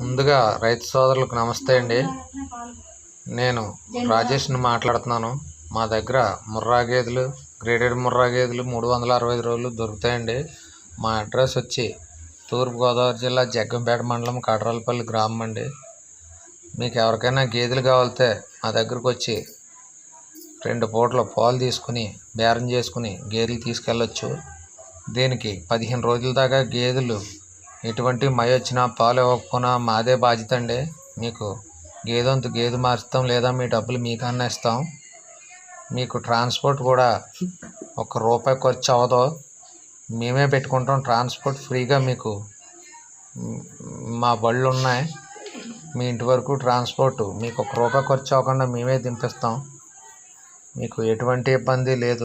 ముందుగా రైతు సోదరులకు నమస్తే అండి. నేను రాజేష్ని మాట్లాడుతున్నాను. మా దగ్గర ముర్రా గేదెలు గ్రేడెడ్ ముర్రా గేదెలు మూడు వందల అరవై ఐదు రోజులు దొరుకుతాయండి. మా అడ్రస్ వచ్చి తూర్పుగోదావరి జిల్లా జగ్గంపేట మండలం కడరాలపల్లి గ్రామం అండి. మీకు ఎవరికైనా గేదెలు కావాలితే మా దగ్గరకు వచ్చి రెండు పూటల పాలు తీసుకుని బేరం చేసుకుని గేదెలు తీసుకెళ్ళచ్చు. దీనికి పదిహేను రోజుల దాకా గేదెలు ఎటువంటి మై వచ్చినా పాలు ఇవ్వకపోయినా మాదే బాధ్యత అండి మీకు. గేదెంత గేదె మార్చుతాం లేదా మీ డబ్బులు మీకన్నా ఇస్తాం. మీకు ట్రాన్స్పోర్ట్ కూడా ఒక రూపాయి ఖర్చు అవ్వదు. మేమే పెట్టుకుంటాం ట్రాన్స్పోర్ట్ ఫ్రీగా మీకు. మా బళ్ళు ఉన్నాయి. మీ ఇంటి వరకు ట్రాన్స్పోర్ట్ మీకు ఒక రూపాయి ఖర్చు అవ్వకుండా మేమే దింపిస్తాం. మీకు ఎటువంటి ఇబ్బంది లేదు.